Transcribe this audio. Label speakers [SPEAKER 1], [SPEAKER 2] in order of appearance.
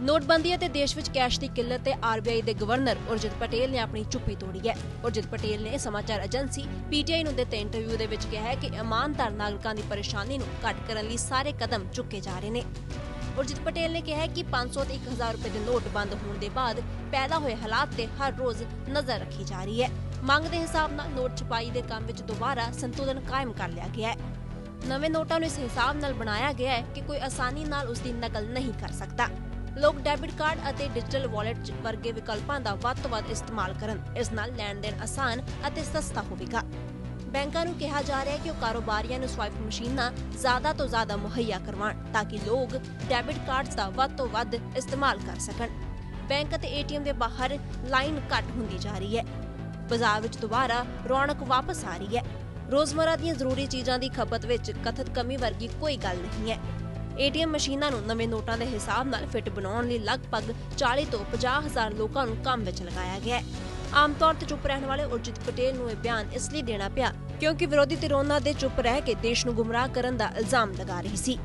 [SPEAKER 1] ਨੋਟਬੰਦੀ ਅਤੇ ਦੇਸ਼ ਵਿੱਚ ਕੈਸ਼ ਦੀ ਕਿੱਲਤ ਤੇ ਆਰਬੀਆਈ ਦੇ ਗਵਰਨਰ ਉਰਜਿਤ ਪਟੇਲ ਨੇ ਆਪਣੀ ਚੁੱਪੀ ਤੋੜੀ ਹੈ। ਉਰਜਿਤ ਪਟੇਲ ਨੇ ਸਮਾਚਾਰ ਏਜੰਸੀ ਪੀਟੀਆਈ ਨੂੰ ਦਿੱਤੇ ਇੰਟਰਵਿਊ ਦੇ ਵਿੱਚ ਕਿਹਾ ਹੈ ਕਿ ਇਮਾਨਦਾਰ ਨਾਗਰਿਕਾਂ ਦੀ ਪਰੇਸ਼ਾਨੀ ਨੂੰ ਘੱਟ ਕਰਨ ਲਈ ਸਾਰੇ ਕਦਮ ਚੁੱਕੇ ਜਾ ਰਹੇ ਨੇ। ਉਰਜਿਤ ਪਟੇਲ ਨੇ ਕਿਹਾ ਕਿ 500 ਤੇ 1000 ਰੁਪਏ ਦੇ ਨੋਟ ਬੰਦ ਹੋਣ ਦੇ ਬਾਅਦ ਪੈਦਾ ਹੋਏ ਹਾਲਾਤ ਤੇ ਹਰ ਰੋਜ਼ ਨਜ਼ਰ ਰੱਖੀ ਜਾ ਰਹੀ ਹੈ। ਮੰਗ ਦੇ ਹਿਸਾਬ ਨਾਲ ਨੋਟ ਛਪਾਈ ਦੇ ਕੰਮ ਵਿੱਚ ਦੁਬਾਰਾ ਸੰਤੁਲਨ ਕਾਇਮ ਕਰ ਲਿਆ ਗਿਆ ਹੈ। ਨਵੇਂ ਨੋਟਾਂ ਨੂੰ ਇਸ ਹਿਸਾਬ ਨਾਲ ਬਣਾਇਆ ਗਿਆ ਹੈ ਕਿ ਕੋਈ ਆਸਾਨੀ ਨਾਲ ਉਸ ਦੀ ਨਕਲ ਨਹੀਂ ਕਰ ਸਕਦਾ। ਲੋਕ ਡੈਬਿਟ ਕਾਰਡ ਅਤੇ ਡਿਜੀਟਲ ਵਾਲਟ ਵਰਗੇ ਵਿਕਲਪਾਂ ਦਾ ਵੱਧ ਤੋਂ ਵੱਧ ਇਸਤੇਮਾਲ ਕਰਨ। ਇਸ ਨਾਲ ਲੈਣ ਦੇਣ ਆਸਾਨ ਅਤੇ ਸਸਤਾ ਹੋਵੇਗਾ। ਬੈਂਕਾਂ ਨੂੰ ਕਿਹਾ ਜਾ ਰਿਹਾ ਹੈ ਕਿ ਉਹ ਕਾਰੋਬਾਰੀਆਂ ਨੂੰ ਸਵਾਈਪ ਮਸ਼ੀਨਾਂ ਜ਼ਿਆਦਾ ਤੋਂ ਜ਼ਿਆਦਾ ਮੁਹੱਈਆ ਕਰਵਾਉਣ ਤਾਂ ਕਿ ਲੋਕ ਡੈਬਿਟ ਕਾਰਡਸ ਦਾ ਵੱਧ ਤੋਂ ਵੱਧ ਇਸਤੇਮਾਲ ਕਰ ਸਕਣ। ਬੈਂਕ ਅਤੇ ਏਟੀਐਮ ਦੇ ਬਾਹਰ ਲਾਈਨ ਘੱਟ ਹੁੰਦੀ ਜਾ ਰਹੀ ਹੈ। ਬਾਜ਼ਾਰ ਵਿੱਚ ਦੁਬਾਰਾ ਰੌਣਕ ਵਾਪਸ ਆ ਰਹੀ ਹੈ। ਰੋਜ਼ਮਰਾ ਦੀਆਂ ਜ਼ਰੂਰੀ ਚੀਜ਼ਾਂ ਦੀ ਖਪਤ ਵਿੱਚ ਕਥਿਤ ਕਮੀ ਵਰਗੀ ਕੋਈ ਗੱਲ ਨਹੀਂ ਹੈ। ਏਟੀਐਮ ਮਸ਼ੀਨਾਂ ਨੂੰ ਨਵੇਂ ਨੋਟਾਂ ਦੇ ਹਿਸਾਬ ਨਾਲ ਫਿੱਟ ਬਣਾਉਣ ਲਈ ਲਗਭਗ 40 ਤੋਂ 50 ਹਜ਼ਾਰ ਲੋਕਾਂ ਨੂੰ ਕੰਮ ਵਿੱਚ ਲਗਾਇਆ ਗਿਆ ਹੈ। ਆਮ ਤੌਰ ਤੇ ਚੁੱਪ ਰਹਿਣ ਵਾਲੇ ਉਰਜਿਤ ਪਟੇਲ ਨੂੰ ਇਹ ਬਿਆਨ ਇਸ ਲਈ ਦੇਣਾ ਪਿਆ ਕਿਉਂਕਿ ਵਿਰੋਧੀ ਧਿਰ ਉਹਨਾਂ ਦੇ ਚੁੱਪ ਰਹਿ ਕੇ ਦੇਸ਼ ਨੂੰ ਗੁੰਮਰਾਹ ਕਰਨ ਦਾ ਇਲਜ਼ਾਮ ਲਗਾ ਰਹੀ ਸੀ।